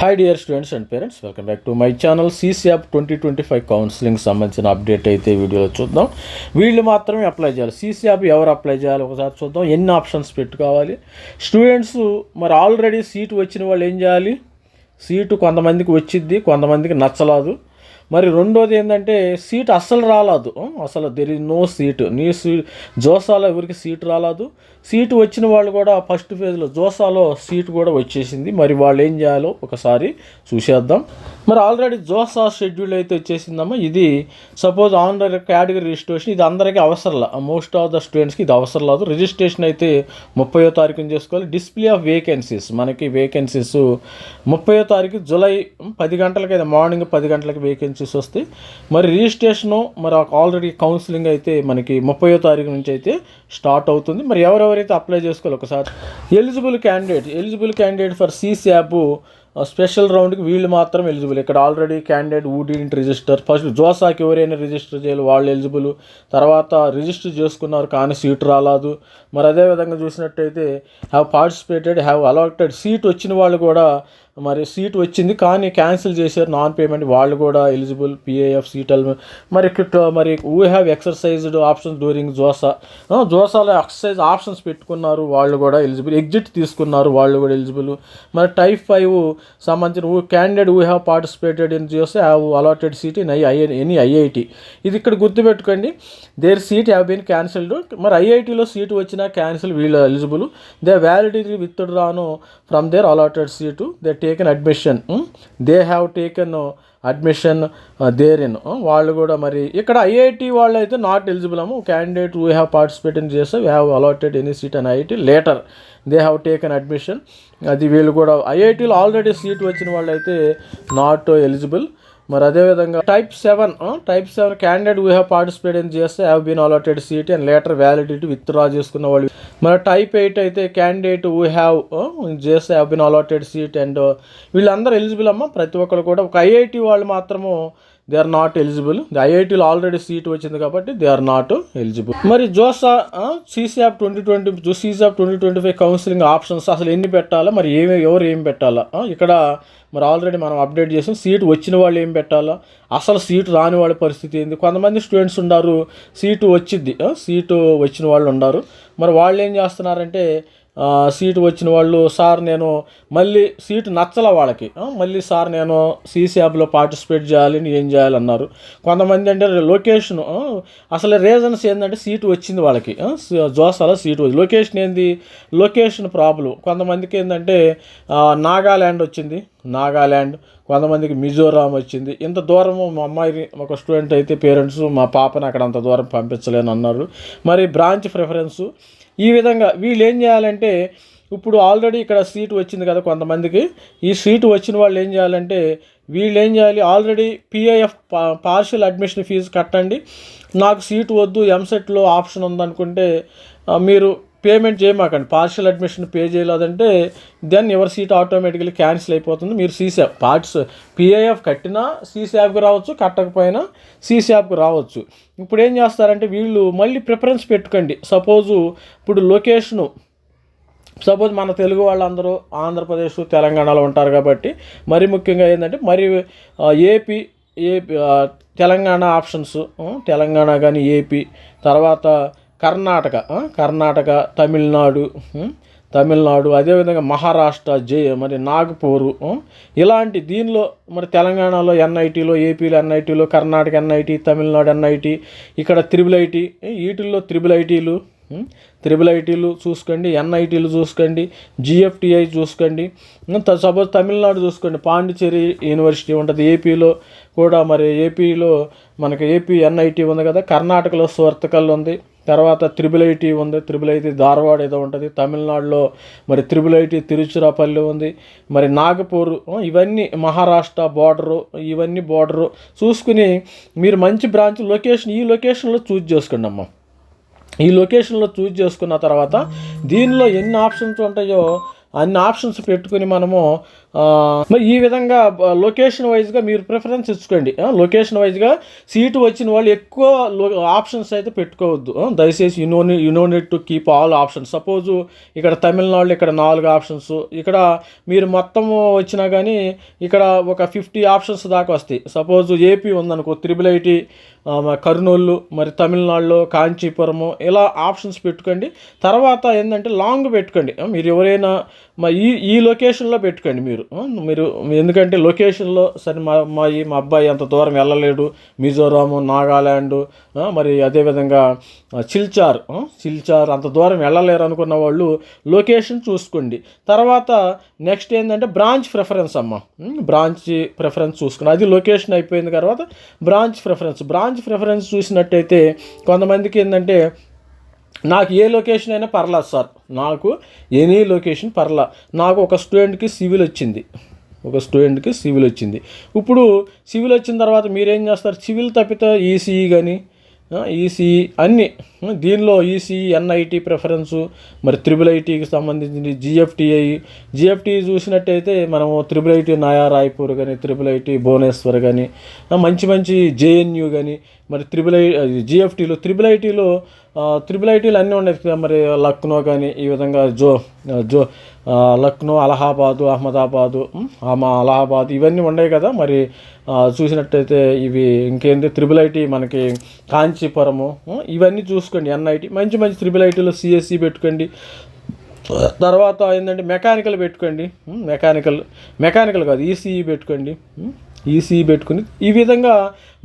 Hi dear students and parents welcome back to my channel CSAB twenty twenty five counselling సంబంధించిన update అయితే వీడియోలో చూద్దాం. వీళ్ళు మాత్రమే అప్లై చేయాలి. సీసీఆప్ ఎవరు అప్లై చేయాలి ఒకసారి చూద్దాం. ఎన్ని ఆప్షన్స్ పెట్టుకోవాలి? స్టూడెంట్స్ మరి ఆల్రెడీ సీటు వచ్చిన వాళ్ళు ఏం చేయాలి? సీటు కొంతమందికి వచ్చిద్ది కొంతమందికి నచ్చలేదు. మరి రెండోది ఏంటంటే సీట్ అస్సలు రాలేదు. అసలు దెర్ ఇస్ నో సీట్ నీ సీట్ జోసాలో ఎవరికి సీట్ రాలేదు. సీటు వచ్చిన వాళ్ళు కూడా ఫస్ట్ ఫేజ్లో జోసాలో సీటు కూడా వచ్చేసింది. మరి వాళ్ళు ఏం చేయాలో ఒకసారి చూసేద్దాం. మరి ఆల్రెడీ జోసా షెడ్యూల్ అయితే వచ్చేసిందమ్మా. ఇది సపోజ్ ఆన్లైన్ కేటగిరీ రిజిస్ట్రేషన్ ఇది అందరికీ అవసరంలా మోస్ట్ ఆఫ్ ద స్టూడెంట్స్కి ఇది అవసరం లేదు. రిజిస్ట్రేషన్ అయితే ముప్పయో తారీఖున చేసుకోవాలి. డిస్ప్లే ఆఫ్ వేకెన్సీస్ మనకి వేకెన్సీస్ ముప్పయో తారీఖు జూలై పది గంటలకి అయితే మార్నింగ్ పది గంటలకి వేకెన్సీ వేకెన్సీస్ వస్తాయి మరి రిజిస్ట్రేషను మరి ఆల్రెడీ కౌన్సిలింగ్ అయితే మనకి ముప్పయో తారీఖు నుంచి అయితే స్టార్ట్ అవుతుంది. మరి ఎవరెవరైతే అప్లై చేసుకోవాలి ఒకసారి? Eligible candidate eligible candidate for CSAB special రౌండ్కి వీళ్ళు మాత్రం ఎలిజిబుల్. ఇక్కడ already candidate who didn't register first జోసాకి ఎవరైనా రిజిస్టర్ చేయాలి వాళ్ళు ఎలిజిబుల్. తర్వాత రిజిస్టర్ చేసుకున్నారు కానీ సీట్ రాలేదు. మరి అదేవిధంగా చూసినట్టయితే have participated have allotted seat వచ్చిన వాళ్ళు కూడా మరి సీట్ వచ్చింది కానీ క్యాన్సిల్ చేశారు నాన్ పేమెంట్. వాళ్ళు కూడా ఎలిజిబుల్ పిఏఎఫ్ సీట్ మరి మరి who have exercised options during JoSAA జోసాలో exercise options పెట్టుకున్నారు. వాళ్ళు కూడా ఎలిజిబుల్ ఎగ్జిట్ తీసుకున్నారు. వాళ్ళు కూడా ఎలిజిబుల్. మరి టైప్ ఫైవ్ సంబంధించిన ఊ candidate who have participated in JoSAA have allotted seat in I any IIT ఇది ఇక్కడ గుర్తుపెట్టుకోండి. There seat have been cancelled మరి ఐఐటిలో సీట్ వచ్చినా క్యాన్సిల్ వీళ్ళు eligible. They validity withdrawn from there allotted seat they taken admission they have taken admission there in వాళ్ళు కూడా మరి ఇక్కడ ఐఐటి వాళ్ళు అయితే నాట్ ఎలిజిబుల్ అమ్మ. Candidate we have participate in చేస్తే we have allotted any seat and IIT later they have taken admission అది వీళ్ళు కూడా ఐఐటీలో ఆల్రెడీ సీట్ వచ్చిన వాళ్ళు అయితే నాట్ ఎలిజిబుల్ మరి అదేవిధంగా type seven type seven candidate we have participate in JoSAA have been allotted seat and later validity withdraw చేసుకున్న వాళ్ళు. మరి టైప్ ఎయిట్ అయితే candidate we have JoSAA have been allotted seat and వీళ్ళందరూ eligible అమ్మ? ప్రతి ఒక్కరు కూడా. ఒక ఐఐటి వాళ్ళు మాత్రము they are not eligible the ఐఐటీలో already seat వచ్చింది కాబట్టి దే ఆర్ నాట్ ఎలిజిబుల్ మరి JoSAA CSAB twenty twenty CSAB twenty twenty five counselling options అసలు ఎన్ని పెట్టాలా? మరి ఏమి ఎవరు ఏం పెట్టాలా? ఇక్కడ మరి ఆల్రెడీ మనం అప్డేట్ చేసాం సీట్ వచ్చిన వాళ్ళు ఏం పెట్టాలా? అసలు సీటు రాని వాళ్ళ పరిస్థితి ఏంది? కొంతమంది స్టూడెంట్స్ ఉన్నారు సీటు వచ్చిద్ది సీటు వచ్చిన వాళ్ళు ఉన్నారు. మరి వాళ్ళు ఏం చేస్తున్నారంటే సీటు వచ్చిన వాళ్ళు సార్ నేను మళ్ళీ సీటు నచ్చల వాళ్ళకి. మళ్ళీ సార్ నేను సీసీఆబ్లో పార్టిసిపేట్ చేయాలి ఏం ఏం చేయాలన్నారు కొంతమంది అంటే లొకేషన్ అసలు రీజన్స్ ఏంటంటే సీటు వచ్చింది వాళ్ళకి. జోసాలో సీటు వచ్చింది. లొకేషన్ ఏంది? Location problem. కొంతమందికి ఏంటంటే నాగాల్యాండ్ వచ్చింది. నాగాల్యాండ్ కొంతమందికి మిజోరాం వచ్చింది. ఇంత దూరం మా అమ్మాయి ఒక స్టూడెంట్ అయితే పేరెంట్స్ మా పాపని అక్కడ అంత దూరం పంపించలేను అన్నారు మరి బ్రాంచ్ ప్రిఫరెన్సు ఈ విధంగా వీళ్ళు ఏం చేయాలంటే ఇప్పుడు ఆల్రెడీ ఇక్కడ సీటు వచ్చింది కదా కొంతమందికి. ఈ సీటు వచ్చిన వాళ్ళు ఏం చేయాలంటే వీళ్ళు ఏం చేయాలి already PIF partial admission fee కట్టండి. నాకు సీటు వద్దు ఎంసెట్లో ఆప్షన్ ఉందనుకుంటే మీరు పేమెంట్ చేయమాకండి. పార్షియల్ అడ్మిషన్ పే చేయలేదంటే దెన్ ఎవరి సీట్ ఆటోమేటిక్లీ క్యాన్సిల్ అయిపోతుంది. మీరు సీసాప్ పార్ట్స్ పిఐఎఫ్ కట్టినా సీసాప్కి రావచ్చు కట్టకపోయినా సీసాప్కి రావచ్చు. ఇప్పుడు ఏం చేస్తారంటే వీళ్ళు మళ్ళీ ప్రిఫరెన్స్ పెట్టుకోండి. సపోజు ఇప్పుడు లొకేషను సపోజ్ మన తెలుగు వాళ్ళందరూ ఆంధ్రప్రదేశ్ తెలంగాణలో ఉంటారు కాబట్టి మరి ముఖ్యంగా ఏంటంటే మరి AP AP Telangana options Telangana కానీ ఏపీ తర్వాత కర్ణాటక కర్ణాటక తమిళనాడు తమిళనాడు అదేవిధంగా మహారాష్ట్ర జే మరి నాగపూరు ఇలాంటి దీనిలో మరి తెలంగాణలో ఎన్ఐటీలో ఏపీలో ఎన్ఐటీలో కర్ణాటక ఎన్ఐటీ తమిళనాడు ఎన్ఐటీ ఇక్కడ త్రిబుల్ ఐటీ వీటిల్లో త్రిబుల్ ఐటీలు త్రిబుల్ ఐటీలు చూసుకోండి ఎన్ఐటీలు చూసుకోండి జిఎఫ్టిఐ చూసుకోండి సపోజ్ తమిళనాడు చూసుకోండి పాండిచ్చేరి యూనివర్సిటీ ఉంటుంది ఏపీలో కూడా మరి ఏపీలో మనకి ఏపీ ఎన్ఐటీ ఉంది కదా కర్ణాటకలో స్వర్తకల్ ఉంది తర్వాత త్రిబుల్ ఐటీ ఉంది త్రిబుల్ ఐటీ ధారవాడ ఏదో ఉంటుంది తమిళనాడులో మరి త్రిబుల్ ఐటీ తిరుచిరాపల్లి ఉంది మరి నాగపూర్ ఇవన్నీ మహారాష్ట్ర బార్డరు ఇవన్నీ బార్డరు చూసుకుని మీరు మంచి బ్రాంచ్ లొకేషన్ ఈ లొకేషన్లో చూజ్ చేసుకోండి అమ్మ ఈ లొకేషన్లో చూజ్ చేసుకున్న తర్వాత దీనిలో ఎన్ని ఆప్షన్స్ ఉంటాయో అన్ని ఆప్షన్స్ పెట్టుకుని మనము మరి ఈ విధంగా లొకేషన్ వైజ్గా మీరు ప్రిఫరెన్స్ ఇచ్చుకోండి. లొకేషన్ వైజ్గా సీటు వచ్చిన వాళ్ళు ఎక్కువ ఆప్షన్స్ అయితే పెట్టుకోవద్దు. దయచేసి దయచేసి you know need to keep all options suppose ఇక్కడ తమిళనాడులో ఇక్కడ నాలుగు ఆప్షన్స్ ఇక్కడ మీరు మొత్తం వచ్చినా కానీ ఇక్కడ ఒక ఫిఫ్టీ ఆప్షన్స్ దాకా వస్తాయి. సపోజ్ ఏపీ ఉందనుకో త్రిబుల్ ఐటీ కర్నూలు మరి తమిళనాడులో కాంచీపురము ఇలా ఆప్షన్స్ పెట్టుకోండి. తర్వాత ఏంటంటే లాంగ్ పెట్టుకోండి. మీరు ఎవరైనా మా ఈ ఈ లొకేషన్లో పెట్టుకోండి మీరు. మీరు ఎందుకంటే లొకేషన్లో సరే మా అమ్మాయి మా అబ్బాయి అంత దూరం వెళ్ళలేడు. మిజోరాము నాగాల్యాండ్ మరి అదేవిధంగా చిల్చార్ చిల్చార్ అంత దూరం వెళ్ళలేరు అనుకున్న వాళ్ళు లొకేషన్ చూసుకోండి. తర్వాత నెక్స్ట్ ఏంటంటే బ్రాంచ్ ప్రిఫరెన్స్ అమ్మ. బ్రాంచ్ ప్రిఫరెన్స్ చూసుకుని. అది లొకేషన్ అయిపోయిన తర్వాత బ్రాంచ్ ప్రిఫరెన్స్. బ్రాంచ్ ప్రిఫరెన్స్ చూసినట్టయితే కొంతమందికి ఏంటంటే నాకు ఏ లొకేషన్ అయినా పర్లేదు సార్ నాకు ఎనీ లొకేషన్ పర్లా. నాకు ఒక స్టూడెంట్కి సివిల్ వచ్చింది. ఒక స్టూడెంట్కి సివిల్ వచ్చింది. ఇప్పుడు సివిల్ వచ్చిన తర్వాత మీరేం చేస్తారు? సివిల్ తప్పితే ఈసీఈ కానీ ఈసీఈ అన్నీ దీనిలో ఈసీఈ ఎన్ఐటి ప్రిఫరెన్సు మరి త్రిబుల్ ఐటీకి సంబంధించి జిఎఫ్టీఐ జిఎఫ్టీ చూసినట్టయితే మనము త్రిబుల్ ఐటీ నయా రాయ్పూర్ కానీ త్రిబుల్ ఐటీ భువనేశ్వర్ కానీ మంచి మంచి జేఎన్యూ కానీ మరి త్రిబుల్ ఐ జిఎఫ్టీలో త్రిబుల్ ఐటీలో త్రిబుల్ ఐటీలు అన్నీ ఉన్నాయి కదా, మరి లక్నో కానీ ఈ విధంగా జో జో లక్నో అలహాబాదు అహ్మదాబాదు ఉమ్, ఆమా అలహాబాద్ ఇవన్నీ ఉన్నాయి కదా మరి చూసినట్టయితే ఇవి ఇంకేంటి త్రిబుల్ ఐటీ మనకి కాంచీపురము ఇవన్నీ చూసుకోండి ఎన్ఐటి మంచి మంచి త్రిబుల్ ఐటీలో సిఎస్సి పెట్టుకోండి. తర్వాత ఏంటంటే మెకానికల్ పెట్టుకోండి మెకానికల్ మెకానికల్ కాదు ఈసీఈ పెట్టుకోండి ఈసీఈ పెట్టుకుని ఈ విధంగా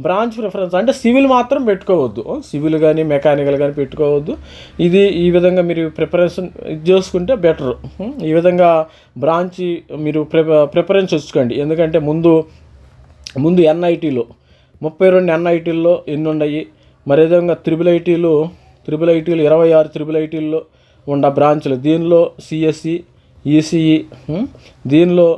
బ్రాంచ్ ప్రిఫరెన్స్ అంటే సివిల్ మాత్రం పెట్టుకోవద్దు. సివిల్ కానీ మెకానికల్ కానీ పెట్టుకోవద్దు. ఇది ఈ విధంగా మీరు ప్రిపరేషన్ ఇది చేసుకుంటే బెటర్. ఈ విధంగా బ్రాంచ్ మీరు ప్రిఫరెన్స్ వచ్చుకోండి ఎందుకంటే ముందు ముందు ఎన్ఐటీలో ముప్పై రెండు ఎన్ఐటీల్లో ఎన్ని ఉన్నాయి మరి విధంగా త్రిబుల్ ఐటీలు త్రిబుల్ ఐటీలు ఇరవై ఆరు త్రిబుల్ ఐటీల్లో ఉన్న బ్రాంచ్లు. దీనిలో సిఎస్సి ఈసీఈ దీనిలో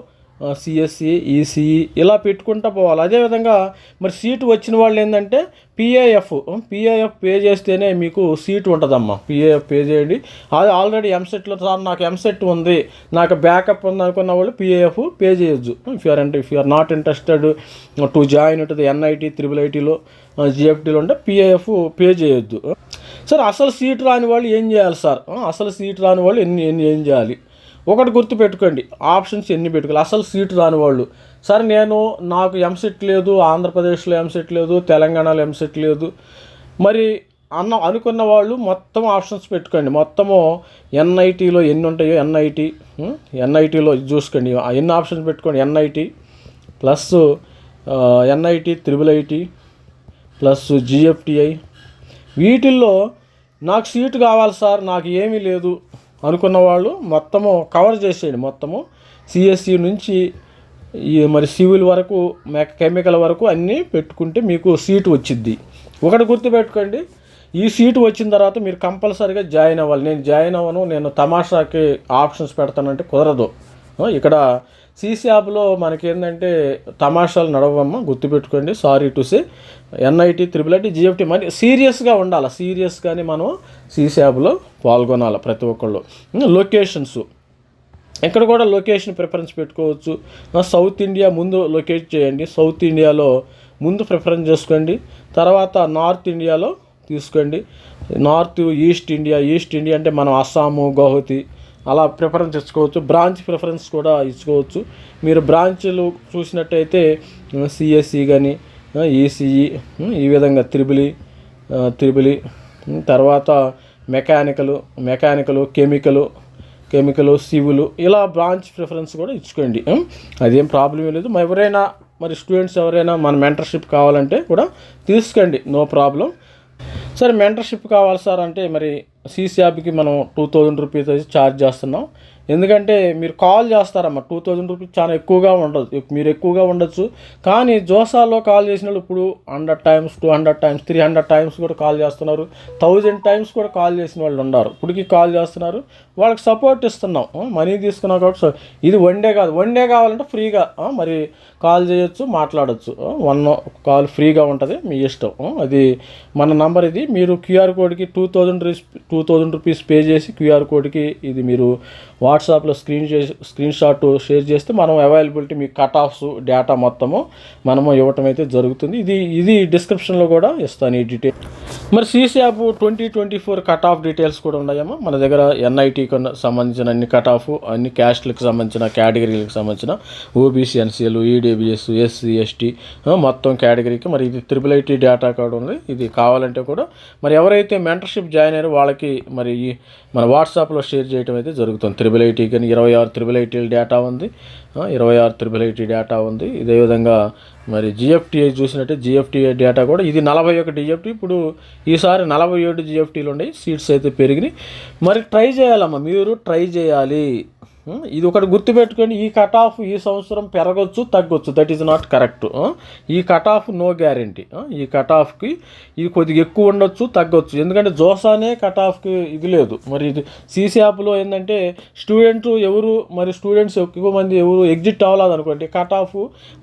సిఎస్సి ఈసీఈ ఇలా పెట్టుకుంటా పోవాలి. అదేవిధంగా మరి సీటు వచ్చిన వాళ్ళు ఏంటంటే పిఏఎఫ్ పిఏఎఫ్ పే చేస్తేనే మీకు సీట్ ఉంటుందమ్మా. పిఏఎఫ్ పే చేయండి. అది ఆల్రెడీ ఎంసెట్లో సార్ నాకు ఎంసెట్ ఉంది. నాకు బ్యాకప్ ఉంది అనుకున్న వాళ్ళు పిఏఎఫ్ పే చేయొచ్చు ఇఫ్ యూఆర్ అంటే if you are not interested to join ఉంటుంది ఎన్ఐటి త్రిబుల్ ఐటీలో జిఎఫ్టీలో ఉంటే పిఏఎఫ్ పే చేయొద్దు. సార్ అసలు సీట్ రాని వాళ్ళు ఏం చేయాలి సార్? అసలు సీట్ రాని వాళ్ళు ఎన్ని ఏం చేయాలి? ఒకటి గుర్తు పెట్టుకోండి. ఆప్షన్స్ ఎన్ని పెట్టుకోవాలి? అసలు సీటు రాని వాళ్ళు. సార్ నేను నాకు ఎంసెట్ లేదు ఆంధ్రప్రదేశ్లో ఎంసెట్ లేదు తెలంగాణలో ఎంసెట్ లేదు. మరి అన్న అనుకున్న వాళ్ళు మొత్తం ఆప్షన్స్ పెట్టుకోండి. మొత్తము ఎన్ఐటీలో ఎన్ని ఉంటాయో ఎన్ఐటి ఎన్ఐటీలో చూసుకోండి. ఎన్ని ఆప్షన్స్ పెట్టుకోండి? NIT plus NIT triple IT plus GFTI వీటిల్లో నాకు సీటు కావాలి సార్ నాకు ఏమీ లేదు. అనుకున్న వాళ్ళు మొత్తము కవర్ చేసేయండి మొత్తము. సిఎస్సి నుంచి ఈ మరి సివిల్ వరకు మెక కెమికల్ వరకు అన్నీ పెట్టుకుంటే మీకు సీటు వచ్చిద్ది. ఒకటి గుర్తుపెట్టుకోండి ఈ సీటు వచ్చిన తర్వాత మీరు కంపల్సరీగా జాయిన్ అవ్వాలి. నేను జాయిన్ అవ్వను నేను తమాషాకి ఆప్షన్స్ పెడతానంటే కుదరదు. ఇక్కడ సీసీ యాప్లో మనకి ఏంటంటే తమాషాలు నడవమ్మ గుర్తుపెట్టుకోండి. Sorry to say NIT triple IT GFTI మరి సీరియస్గా ఉండాలి? సీరియస్గానే మనం సీసీ యాప్లో పాల్గొనాలి ప్రతి ఒక్కళ్ళు. లొకేషన్స్. ఇక్కడ కూడా లొకేషన్ ప్రిఫరెన్స్ పెట్టుకోవచ్చు. సౌత్ ఇండియా ముందు లొకేట్ చేయండి. సౌత్ ఇండియాలో ముందు ప్రిఫరెన్స్ చేసుకోండి. తర్వాత నార్త్ ఇండియాలో తీసుకోండి. North east India east India అంటే మనం అస్సాము గౌహతి అలా ప్రిఫరెన్స్ ఇచ్చుకోవచ్చు బ్రాంచ్ ప్రిఫరెన్స్ కూడా ఇచ్చుకోవచ్చు. మీరు బ్రాంచ్లు చూసినట్టయితే సిఎస్సి కానీ ఈసీఈ ఈ విధంగా త్రిబులి త్రిబులి తర్వాత మెకానికలు మెకానికలు కెమికల్ కెమికల్ సివులు ఇలా బ్రాంచ్ ప్రిఫరెన్స్ కూడా ఇచ్చుకోండి. అదేం ప్రాబ్లం లేదు. మరి ఎవరైనా మరి స్టూడెంట్స్ ఎవరైనా మన మెంటర్షిప్ కావాలంటే కూడా తీసుకోండి. నో ప్రాబ్లం సరే మెంటర్షిప్ కావాలి సార్ అంటే మరి సీసీ యాప్కి మనం టూ థౌజండ్ రూపీస్ అయితే ఛార్జ్ చేస్తున్నాం. ఎందుకంటే మీరు కాల్ చేస్తారమ్మా. టూ థౌజండ్ రూపీస్ చాలా ఎక్కువగా ఉండదు. మీరు ఎక్కువగా ఉండొచ్చు. కానీ జోసాలో కాల్ చేసిన వాళ్ళు ఇప్పుడు hundred times two hundred times three hundred times కూడా కాల్ చేస్తున్నారు. థౌజండ్ టైమ్స్ కూడా కాల్ చేసిన వాళ్ళు ఉన్నారు. ఇప్పటికీ కాల్ చేస్తున్నారు. వాళ్ళకి సపోర్ట్ ఇస్తున్నాం. మనీ తీసుకున్నాం కాబట్టి ఇది వన్ డే కాదు. వన్ డే కావాలంటే ఫ్రీగా మరి కాల్ చేయొచ్చు మాట్లాడొచ్చు. వన్ కాల్ ఫ్రీగా ఉంటుంది. మీ ఇష్టం. అది మన నంబర్ ఇది. మీరు QR కోడ్కి two thousand two thousand rupees pay చేసి క్యూఆర్ కోడ్కి ఇది మీరు వాట్సాప్లో స్క్రీన్ చేసి స్క్రీన్ షాట్ షేర్ చేస్తే మనం అవైలబిలిటీ మీ కట్ ఆఫ్స్ డేటా మొత్తము మనము ఇవ్వటం అయితే జరుగుతుంది. ఇది ఇది డిస్క్రిప్షన్లో కూడా ఇస్తాను ఈ డీటెయిల్ మరి CSAB twenty twenty four cut off details కూడా ఉన్నాయమ్మా. మన దగ్గర ఎన్ఐటీకి సంబంధించిన అన్ని కట్ ఆఫ్ అన్ని క్యాస్ట్లకు సంబంధించిన కేటగిరీలకు సంబంధించిన OBC NCL EWS SC ST మొత్తం కేటగిరీకి మరి ఇది త్రిబుల్ ఐటీ డేటా కార్డు ఉంది. ఇది కావాలంటే కూడా మరి ఎవరైతే మెంటర్షిప్ జాయిన్ అయ్యారో వాళ్ళకి మరి ఈ మన వాట్సాప్లో షేర్ చేయడం అయితే జరుగుతుంది త్రిబుల్ ఐటీ కానీ ఇరవై ఆరు త్రిబుల్ ఐటీ డేటా ఉంది. ఇరవై ఆరు త్రిబుల్ ఐటీ డేటా ఉంది. ఇదే విధంగా మరి జిఎఫ్టీఐ చూసినట్టే జిఎఫ్టీఐ డేటా కూడా ఇది నలభై ఒక జిఎఫ్టీ ఇప్పుడు ఈసారి నలభై ఏడు జిఎఫ్టీలు ఉన్నాయి. సీట్స్ అయితే పెరిగినాయి. మరి ట్రై చేయాలమ్మా. మీరు ట్రై చేయాలి. Hmm? ఇది ఒకటి గుర్తుపెట్టుకొని ఈ కట్ ఆఫ్ ఈ సంవత్సరం పెరగచ్చు తగ్గొచ్చు. దట్ ఈజ్ నాట్ కరెక్ట్ ఈ కట్ ఆఫ్ నో గ్యారంటీ ఈ కట్ ఆఫ్కి ఇది కొద్దిగా ఎక్కువ ఉండొచ్చు తగ్గొచ్చు. ఎందుకంటే జోసానే కట్ ఆఫ్కి ఇది లేదు. మరి ఇది సీసీ యాప్లో ఏంటంటే స్టూడెంట్ ఎవరు మరి స్టూడెంట్స్ ఎక్కువ మంది ఎవరు ఎగ్జిట్ అవ్వలేదు అనుకోండి కట్ ఆఫ్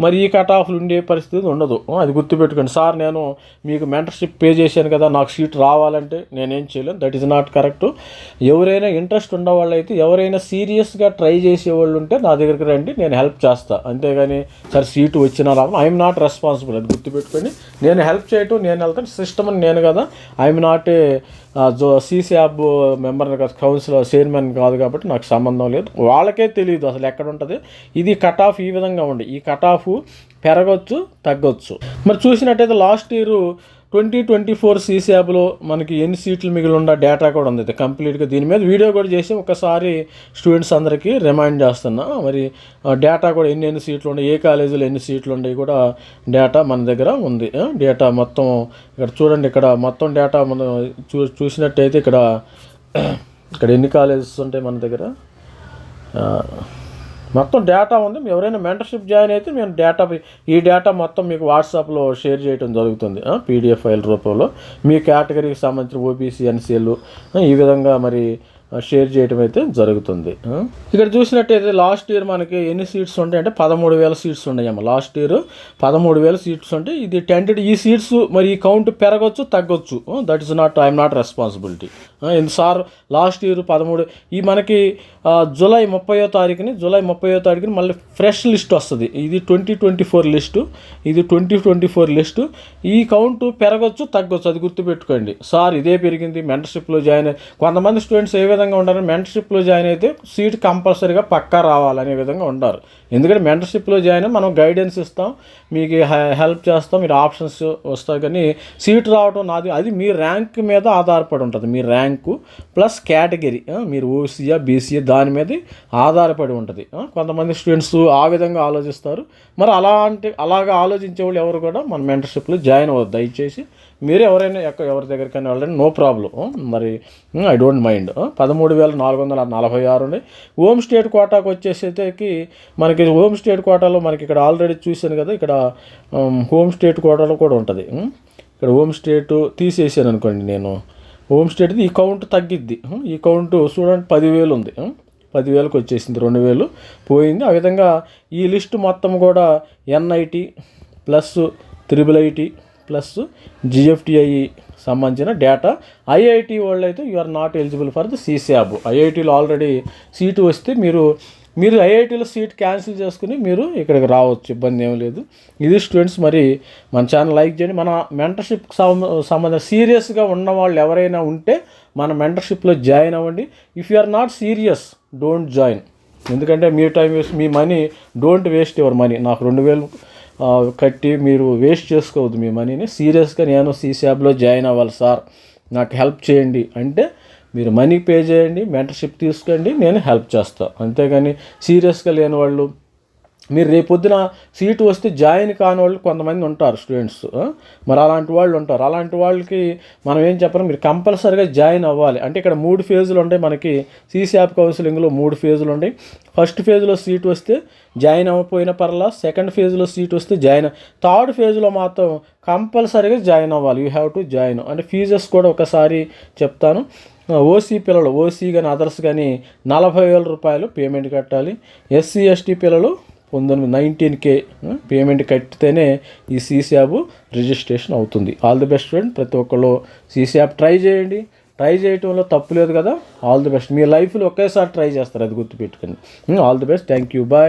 మరి ఈ కట్ ఆఫ్లు ఉండే పరిస్థితి ఉండదు. Hmm? అది గుర్తుపెట్టుకోండి. సార్ నేను మీకు మెంటర్షిప్ పే చేశాను కదా నాకు సీట్ రావాలంటే నేనేం చేయలేను. దట్ ఈజ్ నాట్ కరెక్ట్ ఎవరైనా ఇంట్రెస్ట్ ఉన్నవాళ్ళు అయితే ఎవరైనా సీరియస్గా ట్రై చేసే వాళ్ళు ఉంటే నా దగ్గరికి రండి నేను హెల్ప్ చేస్తా. అంతేగాని సార్ సీటు వచ్చినా రావడం ఐఎమ్ నాట్ రెస్పాన్సిబుల్ అది గుర్తుపెట్టుకొని నేను హెల్ప్ చేయటం నేను వెళ్తాను. సిస్టమ్ అని నేను కదా ఐఎమ్ నాట్ ఏ జో సీసీ యాబ్ మెంబర్ కాదు కౌన్సిల్ చైర్మన్ కాదు కాబట్టి నాకు సంబంధం లేదు. వాళ్ళకే తెలియదు అసలు ఎక్కడ ఉంటుంది. ఇది కట్ ఆఫ్ ఈ విధంగా ఉంది. ఈ కట్ ఆఫ్ పెరగచ్చు తగ్గొచ్చు. మరి చూసినట్టయితే last year twenty twenty four CC మనకి ఎన్ని సీట్లు మిగిలి ఉన్న డేటా కూడా ఉంది. కంప్లీట్గా దీని మీద వీడియో కూడా చేసి ఒకసారి స్టూడెంట్స్ అందరికీ రిమైండ్ చేస్తున్నా. మరి డేటా కూడా ఎన్ని ఎన్ని సీట్లు ఉన్నాయి ఏ కాలేజీలో ఎన్ని సీట్లు ఉన్నాయి కూడా డేటా మన దగ్గర ఉంది. డేటా మొత్తం ఇక్కడ చూడండి ఇక్కడ మొత్తం డేటా మనం చూ చూసినట్టయితే ఇక్కడ ఇక్కడ ఎన్ని కాలేజెస్ ఉంటాయి మన దగ్గర? మొత్తం డేటా ఉంది. మీరు ఎవరైనా మెంటర్షిప్ జాయిన్ అయితే మేము డేటా ఈ డేటా మొత్తం మీకు వాట్సాప్లో షేర్ చేయడం జరుగుతుంది. పీడిఎఫ్ ఫైల్ రూపంలో. మీ కేటగిరీకి సంబంధించిన ఓబీసీ ఎన్సీఎల్ ఈ విధంగా మరి షేర్ చేయడం అయితే జరుగుతుంది. ఇక్కడ చూసినట్టయితే లాస్ట్ ఇయర్ మనకి ఎన్ని సీట్స్ ఉంటాయి అంటే పదమూడు వేల సీట్స్ ఉన్నాయమ్మ. లాస్ట్ ఇయర్ పదమూడు వేల సీట్స్ ఉంటే ఇది టెంటెడ్ ఈ సీట్స్ మరి ఈ కౌంట్ పెరగచ్చు తగ్గొచ్చు. That is not I'm not responsibility ఎందు సార్ లాస్ట్ ఇయర్ పదమూడు ఈ మనకి జూలై ముప్పయో తారీఖుని జూలై ముప్పయో తారీఖుని మళ్ళీ ఫ్రెష్ లిస్ట్ వస్తుంది. ఇది ట్వంటీ ట్వంటీ ఫోర్ లిస్టు ఇది ట్వంటీ ట్వంటీ ఫోర్ లిస్టు ఈ కౌంట్ పెరగచ్చు తగ్గొచ్చు అది గుర్తుపెట్టుకోండి. సార్ ఇదే పెరిగింది మెంటర్షిప్లో జాయిన్ కొంతమంది స్టూడెంట్స్ ఏ విధంగా ఉంటారు మెంటర్షిప్లో జాయిన్ అయితే సీట్ కంపల్సరీగా పక్కా రావాలనే విధంగా ఉంటారు ఎందుకంటే మెంటర్షిప్లో జాయిన్ మనం గైడెన్స్ ఇస్తాం మీకు హెల్ప్ చేస్తాం మీరు ఆప్షన్స్ వస్తాయి. కానీ సీట్ రావడం నాది అది మీ ర్యాంక్ మీద ఆధారపడి ఉంటుంది. మీ ర్యాంకు ప్లస్ కేటగిరీ మీరు ఓసీయా బీసీఏ దాని మీద ఆధారపడి ఉంటుంది. కొంతమంది స్టూడెంట్స్ ఆ విధంగా ఆలోచిస్తారు. మరి అలాంటి అలాగా ఆలోచించే వాళ్ళు ఎవరు కూడా మన మెంటర్షిప్లో జాయిన్ అవ్వద్దు. దయచేసి మీరు ఎవరైనా ఎక్క ఎవరి దగ్గరికైనా వెళ్ళండి. నో ప్రాబ్లం మరి ఐ డోంట్ మైండ్ పదమూడు వేల నాలుగు వందల నలభై ఆరు ఉంది హోమ్ స్టేట్ కోటాకు వచ్చేసేకి మనకి హోమ్ స్టేట్ కోటాలో మనకి ఇక్కడ ఆల్రెడీ చూశాను కదా ఇక్కడ హోమ్ స్టేట్ కోటాలో కూడా ఉంటుంది. ఇక్కడ హోమ్ స్టేట్ తీసేసాను అనుకోండి నేను. హోమ్ స్టేట్ది ఈ కౌంట్ తగ్గిద్ది. ఈ కౌంట్ చూడండి పదివేలు ఉంది. పదివేలకు వచ్చేసింది రెండు వేలు పోయింది. ఆ విధంగా ఈ లిస్ట్ మొత్తం కూడా NIT plus triple IT plus GFTI సంబంధించిన డేటా. ఐఐటి వాళ్ళు అయితే you are not eligible for the CSAB ఐఐటీలో already seat వస్తే మీరు మీరు ఐఐటీలో సీట్ క్యాన్సిల్ చేసుకుని మీరు ఇక్కడికి రావచ్చు. ఇబ్బంది ఏం లేదు. ఇది స్టూడెంట్స్ మరి మన ఛానల్ లైక్ చేయండి. మన మెంటర్షిప్ సంబంధం సీరియస్గా ఉన్న వాళ్ళు ఎవరైనా ఉంటే మన మెంటర్షిప్లో జాయిన్ అవ్వండి. If you are not serious don't join ఎందుకంటే మీ time waste me money don't waste your money నాకు రెండు వేలు కట్టి మీరు వేస్ట్ చేసుకోవద్దు మీ మనీని సీరియస్గా నేను సీసాబ్లో జాయిన్ అవ్వాలి సార్ నాకు హెల్ప్ చేయండి. అంటే మీరు మనీ పే చేయండి మెంటర్షిప్ తీసుకోండి నేను హెల్ప్ చేస్తాను అంతేగాని సీరియస్గా లేని వాళ్ళు మీరు రేపొద్దున సీటు వస్తే జాయిన్ కాని వాళ్ళు కొంతమంది ఉంటారు స్టూడెంట్స్. మరి అలాంటి వాళ్ళు ఉంటారు. అలాంటి వాళ్ళకి మనం ఏం చెప్పాలి. మీరు కంపల్సరీగా జాయిన్ అవ్వాలి. అంటే ఇక్కడ మూడు ఫేజులు ఉంటాయి మనకి. సీసీఆప్ కౌన్సిలింగ్లో మూడు ఫేజులు ఉంటాయి. ఫస్ట్ ఫేజ్లో సీట్ వస్తే జాయిన్ అవ్వకపోయిన పర్లా సెకండ్ ఫేజ్లో సీట్ వస్తే జాయిన్ థర్డ్ ఫేజ్లో మాత్రం కంపల్సరీగా జాయిన్ అవ్వాలి. You have to join. అంటే ఫీజెస్ కూడా ఒకసారి చెప్తాను. ఓసీ పిల్లలు ఓసీ కానీ అదర్స్ కానీ నలభై వేల రూపాయలు పేమెంట్ కట్టాలి. ఎస్సీ ఎస్టీ పిల్లలు పంతొమ్మిది నైన్టీన్ కే పేమెంట్ కట్టితేనే ఈ సీసీ రిజిస్ట్రేషన్ అవుతుంది. ఆల్ ది బెస్ట్ ఫ్రెండ్ ప్రతి ఒక్కళ్ళు సీసీ యాప్ ట్రై చేయండి. ట్రై చేయటంలో తప్పు లేదు కదా? ఆల్ ది బెస్ట్ మీ లైఫ్లో ఒకేసారి ట్రై చేస్తారు అది గుర్తుపెట్టుకుని all the best thank you bye